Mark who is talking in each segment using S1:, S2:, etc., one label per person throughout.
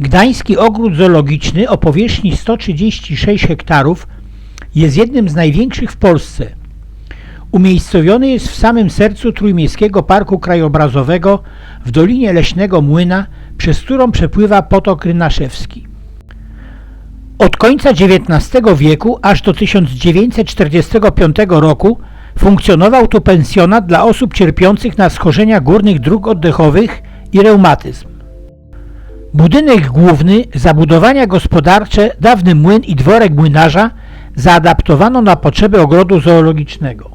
S1: Gdański Ogród Zoologiczny o powierzchni 136 hektarów jest jednym z największych w Polsce. Umiejscowiony jest w samym sercu Trójmiejskiego Parku Krajobrazowego w Dolinie Leśnego Młyna, przez którą przepływa potok Rynaszewski. Od końca XIX wieku aż do 1945 roku funkcjonował tu pensjonat dla osób cierpiących na schorzenia górnych dróg oddechowych i reumatyzm. Budynek główny, zabudowania gospodarcze, dawny młyn i dworek młynarza zaadaptowano na potrzeby ogrodu zoologicznego.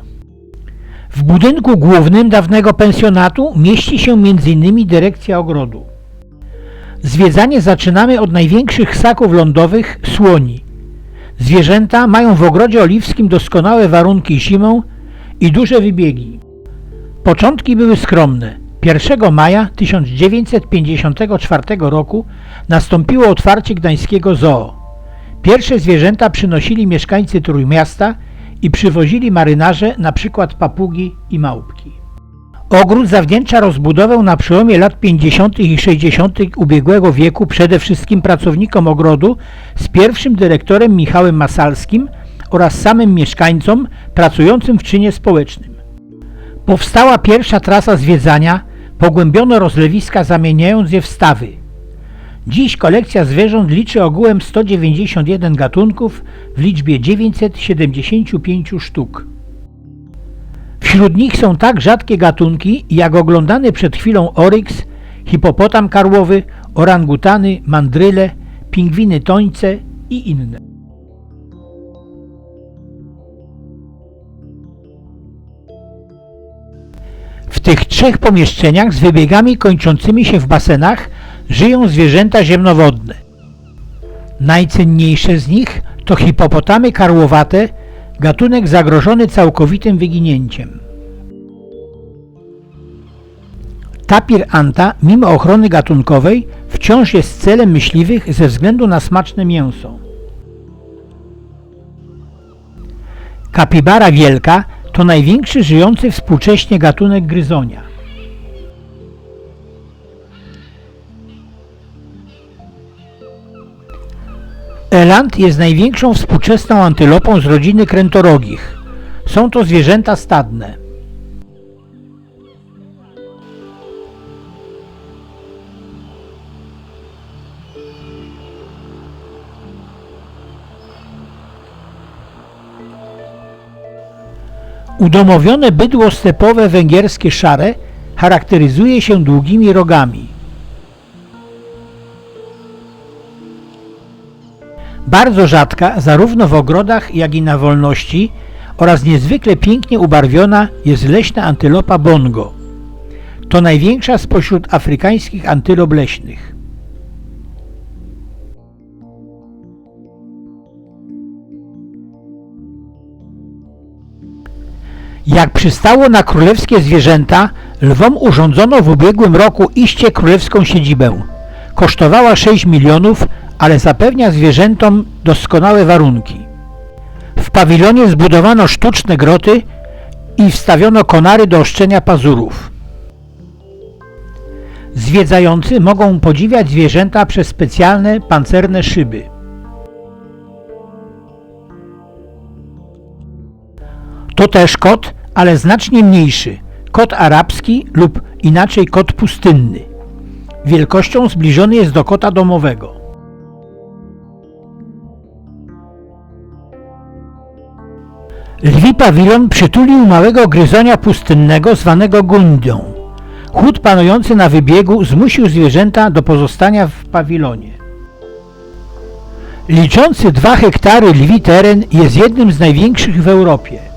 S1: W budynku głównym dawnego pensjonatu mieści się m.in. dyrekcja ogrodu. Zwiedzanie zaczynamy od największych ssaków lądowych słoni. Zwierzęta mają w ogrodzie oliwskim doskonałe warunki zimą i duże wybiegi. Początki były skromne. 1 maja 1954 roku nastąpiło otwarcie gdańskiego zoo. Pierwsze zwierzęta przynosili mieszkańcy Trójmiasta i przywozili marynarze na przykład papugi i małpki. Ogród zawdzięcza rozbudowę na przełomie lat 50. i 60. ubiegłego wieku przede wszystkim pracownikom ogrodu z pierwszym dyrektorem Michałem Masalskim oraz samym mieszkańcom pracującym w czynie społecznym. Powstała pierwsza trasa zwiedzania, pogłębiono rozlewiska zamieniając je w stawy. Dziś kolekcja zwierząt liczy ogółem 191 gatunków w liczbie 975 sztuk. Wśród nich są tak rzadkie gatunki jak oglądany przed chwilą oryks, hipopotam karłowy, orangutany, mandryle, pingwiny tońce i inne. W tych trzech pomieszczeniach z wybiegami kończącymi się w basenach żyją zwierzęta ziemnowodne. Najcenniejsze z nich to hipopotamy karłowate, gatunek zagrożony całkowitym wyginięciem. Tapir anta, mimo ochrony gatunkowej, wciąż jest celem myśliwych ze względu na smaczne mięso. Kapibara wielka to największy żyjący współcześnie gatunek gryzonia. Eland jest największą współczesną antylopą z rodziny krętorogich. Są to zwierzęta stadne. Udomowione bydło stepowe węgierskie szare charakteryzuje się długimi rogami. Bardzo rzadka zarówno w ogrodach jak i na wolności oraz niezwykle pięknie ubarwiona jest leśna antylopa bongo. To największa spośród afrykańskich antylop leśnych. Jak przystało na królewskie zwierzęta, lwom urządzono w ubiegłym roku iście królewską siedzibę. Kosztowała 6 milionów, ale zapewnia zwierzętom doskonałe warunki. W pawilonie zbudowano sztuczne groty i wstawiono konary do oszczenia pazurów. Zwiedzający mogą podziwiać zwierzęta przez specjalne pancerne szyby. To też kot, ale znacznie mniejszy, kot arabski lub inaczej kot pustynny. Wielkością zbliżony jest do kota domowego. Lwi pawilon przytulił małego gryzonia pustynnego zwanego gundą. Chłód panujący na wybiegu zmusił zwierzęta do pozostania w pawilonie. Liczący dwa hektary lwi teren jest jednym z największych w Europie.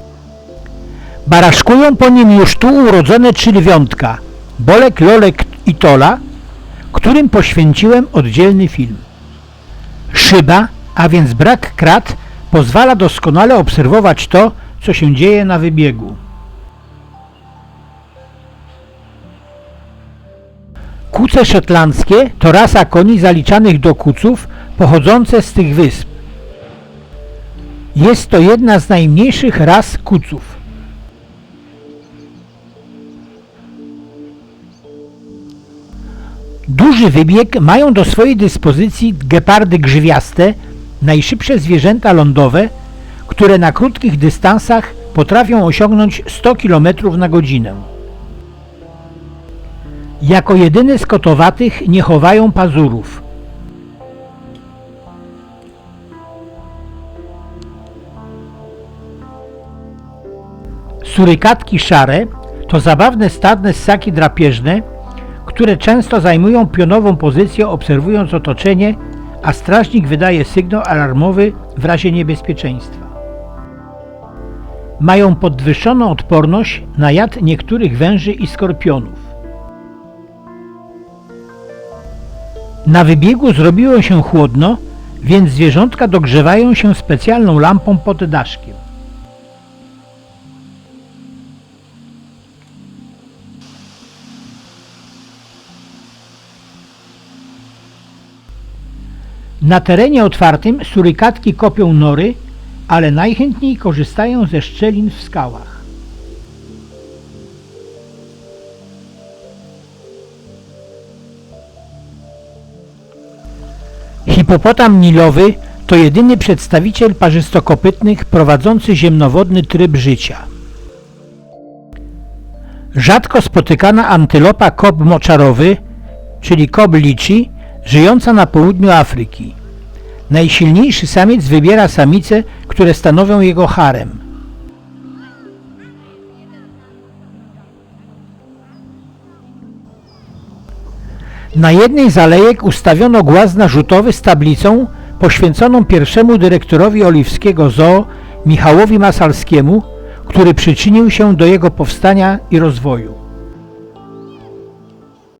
S1: Baraszkują po nim już tu urodzone trzy lwiątka, Bolek, Lolek i Tola, którym poświęciłem oddzielny film. Szyba, a więc brak krat, pozwala doskonale obserwować to, co się dzieje na wybiegu. Kuce szetlandzkie to rasa koni zaliczanych do kuców pochodzące z tych wysp. Jest to jedna z najmniejszych ras kuców. Duży wybieg mają do swojej dyspozycji gepardy grzywiaste, najszybsze zwierzęta lądowe, które na krótkich dystansach potrafią osiągnąć 100 km na godzinę. Jako jedyne z kotowatych nie chowają pazurów. Surykatki szare to zabawne stadne ssaki drapieżne, które często zajmują pionową pozycję obserwując otoczenie, a strażnik wydaje sygnał alarmowy w razie niebezpieczeństwa. Mają podwyższoną odporność na jad niektórych węży i skorpionów. Na wybiegu zrobiło się chłodno, więc zwierzątka dogrzewają się specjalną lampą pod daszkiem. Na terenie otwartym surykatki kopią nory, ale najchętniej korzystają ze szczelin w skałach. Hipopotam nilowy to jedyny przedstawiciel parzystokopytnych prowadzący ziemnowodny tryb życia. Rzadko spotykana antylopa kob moczarowy, czyli kob liczy, żyjąca na południu Afryki. Najsilniejszy samiec wybiera samice, które stanowią jego harem. Na jednej z alejek ustawiono głaz narzutowy z tablicą poświęconą pierwszemu dyrektorowi Oliwskiego Zoo Michałowi Masalskiemu, który przyczynił się do jego powstania i rozwoju.